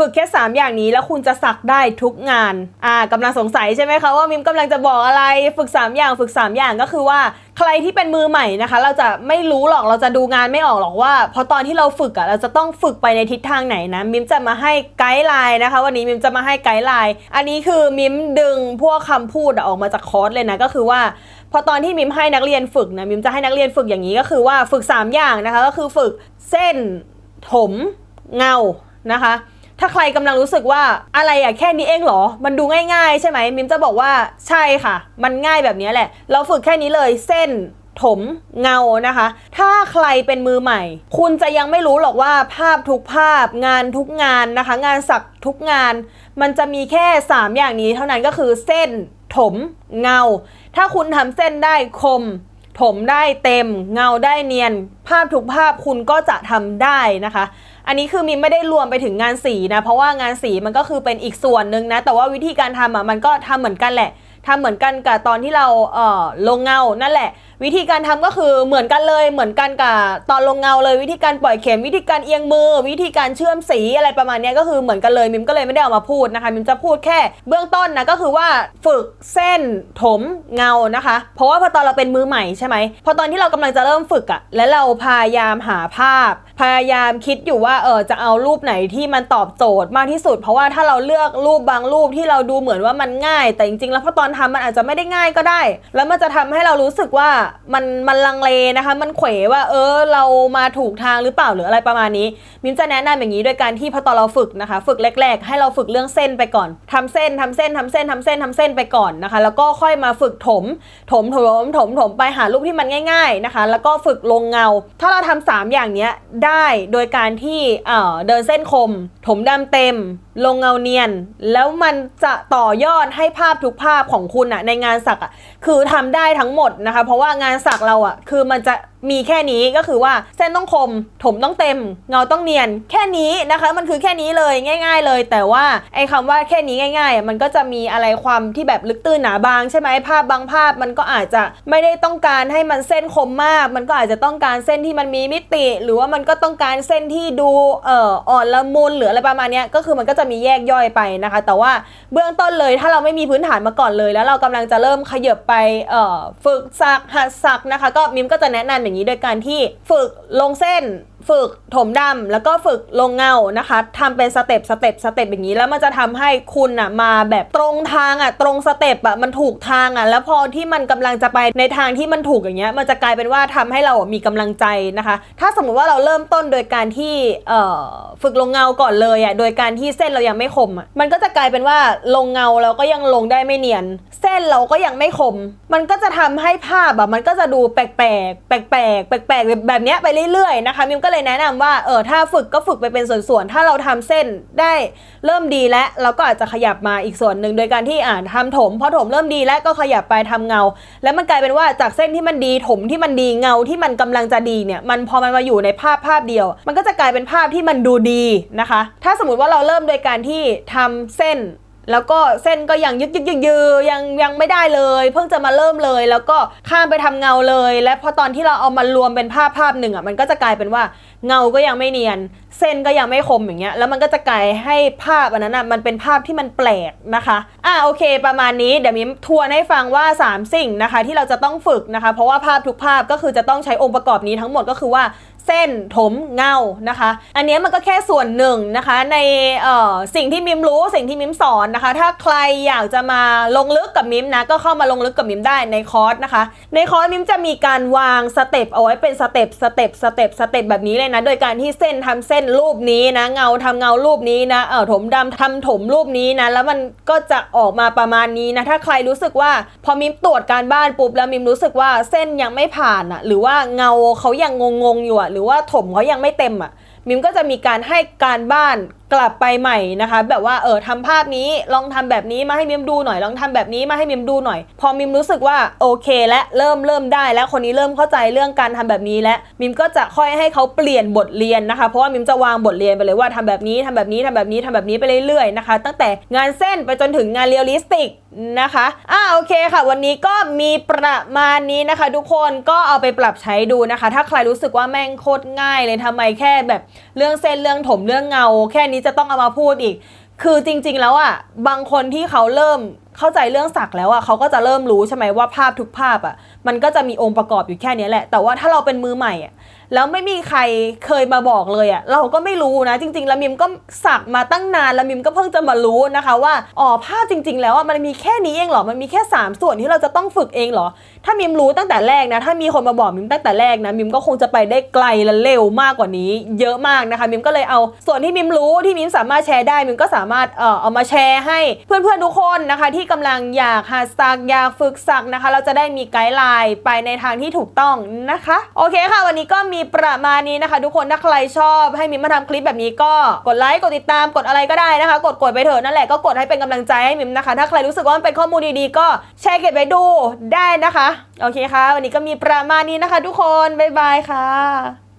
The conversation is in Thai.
ฝึกแค่ 3 อย่างนี้แล้วคุณจะสักได้ทุกงาน อ่ากำลังสงสัยใช่ไหมคะว่ามิมกำลังจะบอกอะไร ฝึก 3 อย่างฝึก 3 อย่างก็คือว่าใครที่เป็นมือใหม่นะคะ เราจะไม่รู้หรอกเราจะดูงานไม่ออกหรอกว่า พอตอนที่เราฝึกอะเราจะต้องฝึกไปในทิศทางไหนนะมิมจะมาให้ไกด์ไลน์นะคะ วันนี้มิมจะมาให้ไกด์ไลน์อันนี้คือมิมดึงพวกคำพูดอออกมาจากคอร์สเลยนะก็คือว่าพอตอนที่มิมให้นักเรียนฝึกนะมิมจะให้นักเรียนฝึกอย่างนี้ก็คือว่าฝึก 3 อย่างนะคะ ก็คือฝึกเส้น ถม เงานะคะ ถ้าใครกำลังรู้สึกว่าอะไรอะแค่นี้เองเหรอ มันดูง่ายๆ ใช่ไหมมิมจะบอกว่าใช่ค่ะ มันง่ายแบบนี้แหละ เราฝึกแค่นี้เลยเส้นถมเงานะคะ ถ้าใครเป็นมือใหม่ คุณจะยังไม่รู้หรอกว่าภาพทุกภาพงานทุกงานนะคะ งานสักทุกงาน มันจะมีแค่ 3 อย่างนี้เท่านั้นก็คือเส้นถมเงา ถ้าคุณทำเส้นได้คม ถมได้เต็ม เงาได้เนียน ภาพทุกภาพคุณก็จะทำได้นะคะ อันนี้คือมินไม่ได้รวมไปถึงงานสีนะเพราะว่างานสีมันก็คือเป็นอีกส่วนหนึ่งนะแต่ว่าวิธีการทำอะมันก็ทำเหมือนกันแหละทำเหมือนกันกับตอนที่เราเอ่อลงเงา นั่นแหละ วิธีการทำก็คือเหมือนกันเลยเหมือนกันกับตอนลงเงาเลยวิธีการปล่อยเข็มวิธีการเอียงมือ วิธีการเชื่อมสีอะไรประมาณนี้ก็คือเหมือนกันเลยมิมก็เลยไม่ได้เอามาพูดนะคะมิมจะพูดแค่ เบื้องต้นนะก็คือว่าฝึกเส้นถมเงานะคะ เพราะว่าพอตอนเราเป็นมือใหม่ใช่ไหมพอตอนที่เรากำลังจะเริ่มฝึกอะและเราพยายามหาภาพ พยายามคิดอยู่ว่าเออจะเอารูปไหนที่มันตอบโจทย์มากที่สุด เพราะว่าถ้าเราเลือกรูปบางรูปที่เราดูเหมือนว่ามันง่าย แต่จริงๆ แล้วพอตอนทำมันอาจจะไม่ได้ง่ายก็ได้ แล้วมันจะทำให้เรารู้สึกว่ามันมันลังเลนะคะ มันเขวว่าเออเรามาถูกทางหรือเปล่าหรืออะไรประมาณนี้ มิมจะแนะนำอย่างนี้โดยการที่พอตอนเราฝึกนะคะ ฝึกแรก ๆ ให้เราฝึกเรื่องเส้นไปก่อนทำเส้นทำเส้นทำเส้นทำเส้นทำเส้นไปก่อนนะคะ แล้วก็ค่อยมาฝึกถม ถมถมถมถมไปหารูปที่มันง่าย ๆนะคะ แล้วก็ฝึกลงเงา ถ้าเราทำสามอย่างเนี้ยได้ได้โดยการที่เดินเส้นคม ถมดำเต็มลงเงาเนียน แล้วมันจะต่อยอดให้ภาพทุกภาพของคุณอะในงานสักอะคือทำได้ทั้งหมดนะคะ เพราะว่างานสักเราอะคือมันจะมีแค่นี้ก็คือว่าเส้นต้องคม ถมต้องเต็ม เงาต้องเนียน แค่นี้นะคะ มันคือแค่นี้เลยง่าย ๆ เลย แต่ว่าไอ้คำว่าแค่นี้ง่ายๆมันก็จะมีอะไรความที่แบบลึกตื้นหนาบางใช่ไหมภาพบางภาพมันก็อาจจะไม่ได้ต้องการให้มันเส้นคมมาก มันก็อาจจะต้องการเส้นที่มันมีมิติ หรือว่ามันก็ต้องการเส้นที่ดูเอ่ออ่อนละมุนหรืออะไรประมาณนี้ก็คือมันก็จะจะมีแยกย่อยไปนะคะ แต่ว่าเบื้องต้นเลยถ้าเราไม่มีพื้นฐานมาก่อนเลย แล้วเรากำลังจะเริ่มขยับไปฝึกสักหัดสักนะคะ ก็มิมก็จะแนะนำอย่างนี้โดยการที่ฝึกลงเส้น ฝึกถมดำแล้วก็ฝึกลงเงานะคะทำเป็นสเต็ปสเต็ปสเต็ปอย่างนี้ แล้วมันจะทำให้คุณอะมาแบบตรงทางอะตรงสเต็ปอะมันถูกทางอะแล้วพอที่มันกำลังจะไปในทางที่มันถูกอย่างเงี้ยมันจะกลายเป็นว่าทำให้เราอะมีกำลังใจนะคะ ถ้าสมมุติว่าเราเริ่มต้นโดยการที่เอ่อฝึกลงเงาก่อนเลยอะโดยการที่เส้นเรายังไม่คมอะมันก็จะกลายเป็นว่าลงเงาเราก็ยังลงได้ไม่เนียน เส้นเราก็ยังไม่คม มันก็จะทำให้ภาพอะมันก็จะดูแปลกๆแปลกๆแปลกๆแบบเนี้ยไปเรื่อยๆนะคะมิมก็เลยแนะนำว่าเออถ้าฝึกก็ฝึกไปเป็นส่วนๆ ถ้าเราทำเส้นได้เริ่มดีแล้วเราก็อาจจะขยับมาอีกส่วนหนึ่งโดยการที่อ่านทำถมพอถมเริ่มดีแล้วก็ขยับไปทำเงา แล้วมันกลายเป็นว่าจากเส้นที่มันดีถมที่มันดีเงาที่มันกำลังจะดีเนี่ยมันพอมันมาอยู่ในภาพภาพเดียว มันก็จะกลายเป็นภาพที่มันดูดีนะคะ ถ้าสมมติว่าเราเริ่มโดยการที่ทำเส้น แล้วก็เส้นก็ยังยึกยึกยึกยือยังยังไม่ได้เลย เพิ่งจะมาเริ่มเลย แล้วก็ข้ามไปทำเงาเลย และพอตอนที่เราเอามารวมเป็นภาพภาพหนึ่งอะมันก็จะกลายเป็นว่าเงาก็ยังไม่เนียน เส้นก็ยังไม่คมอย่างเงี้ยแล้วมันก็จะกลายให้ภาพอันนั้นอะมันเป็นภาพที่มันแปลกนะคะอะโอเค ประมาณนี้เดี๋ยวมิมทวนให้ฟังว่า 3 สิ่งนะคะ ที่เราจะต้องฝึกนะคะ เพราะว่าภาพทุกภาพก็คือจะต้องใช้องค์ประกอบนี้ทั้งหมดก็คือว่า เส้นถมเงานะคะ อันนี้มันก็แค่ส่วนหนึ่งนะคะในสิ่งที่มิมรู้สิ่งที่มิมสอนนะคะ ถ้าใครอยากจะมาลงลึกกับมิมนะก็เข้ามาลงลึกกับมิมได้ในคอร์สนะคะ ในคอร์สมิมจะมีการวางสเต็ปเอาไว้เป็นสเต็ปสเต็ปสเต็ปสเต็ปแบบนี้เลยนะ โดยการที่เส้นทำเส้นรูปนี้นะเงาทำเงารูปนี้นะเออถมดำทำถมรูปนี้นะแล้วมันก็จะออกมาประมาณนี้นะถ้าใครรู้สึกว่าพอมิมตรวจการบ้านปุ๊บแล้วมิมรู้สึกว่าเส้นยังไม่ผ่านอะหรือว่าเงาเขายังงงๆอยู่อะหรือว่าถมเขายังไม่เต็มอะมิมก็จะมีการให้การบ้าน กลับไปใหม่นะคะ แบบว่าเออทำภาพนี้ลองทำแบบนี้มาให้มิมดูหน่อย ลองทำแบบนี้มาให้มิมดูหน่อย พอมิมรู้สึกว่าโอเค และเริ่มเริ่มได้ แล้วคนนี้เริ่มเข้าใจเรื่องการทำแบบนี้แล้วมิมก็จะค่อยให้เขาเปลี่ยนบทเรียนนะคะ เพราะว่ามิมจะวางบทเรียนไปเลยว่าทำแบบนี้ทำแบบนี้ทำแบบนี้ทำแบบนี้ไปเรื่อยๆนะคะ ตั้งแต่งานเส้นไปจนถึงงานเรียลลิสติกนะคะอ่าโอเคค่ะ วันนี้ก็มีประมาณนี้นะคะ ทุกคนก็เอาไปปรับใช้ดูนะคะ ถ้าใครรู้สึกว่าแม่งโคตรง่ายเลยทำไมแค่แบบเรื่องเส้นเรื่องถมเรื่องเงาแค่นี้จะต้องเอามาพูดอีก คือจริง ๆ แล้วอะบางคนที่เขาเริ่มเข้าใจเรื่องสักแล้วอะเขาก็จะเริ่มรู้ใช่ไหมว่าภาพทุกภาพอะมันก็จะมีองค์ประกอบอยู่แค่นี้แหละ แต่ว่าถ้าเราเป็นมือใหม่อะ แล้วไม่มีใครเคยมาบอกเลยอะเราก็ไม่รู้นะ จริงๆแล้วมิมก็สักมาตั้งนานแล้วมิมก็เพิ่งจะมารู้นะคะว่าอ๋อภาพจริง ๆ แล้วอะมันมีแค่นี้เองเหรอมันมีแค่สามส่วนที่เราจะต้องฝึกเองเหรอ ถ้ามิมรู้ตั้งแต่แรกนะ ถ้ามีคนมาบอกมิมตั้งแต่แรกนะมิมก็คงจะไปได้ไกลและเร็วมากกว่านี้ เยอะมากนะคะมิมก็เลยเอาส่วนที่มิมรู้ที่มิมสามารถแชร์ได้มิมก็สามารถเอ่อเอามาแชร์ให้เพื่อนๆทุกคนนะคะ ที่กำลังอยากหัดสักอยากฝึกสักนะคะ เราจะได้มีไกด์ไลน์ไปในทางที่ถูกต้องนะคะ โอเคค่ะ วันนี้ก็มีประมาณนี้นะคะ ทุกคนถ้าใครชอบให้มิมมาทำคลิปแบบนี้ก็กดไลค์กดติดตามกดอะไรก็ได้นะคะ กดกดไปเถอะนั่นแหละก็กดให้เป็นกำลังใจให้มิมนะคะ ถ้าใครรู้สึกว่ามันเป็นข้อมูลดีๆก็แชร์เก็บไว้ดูได้นะคะ โอเคค่ะ วันนี้ก็มีประมาณนี้นะคะ ทุกคนบ๊ายบายค่ะ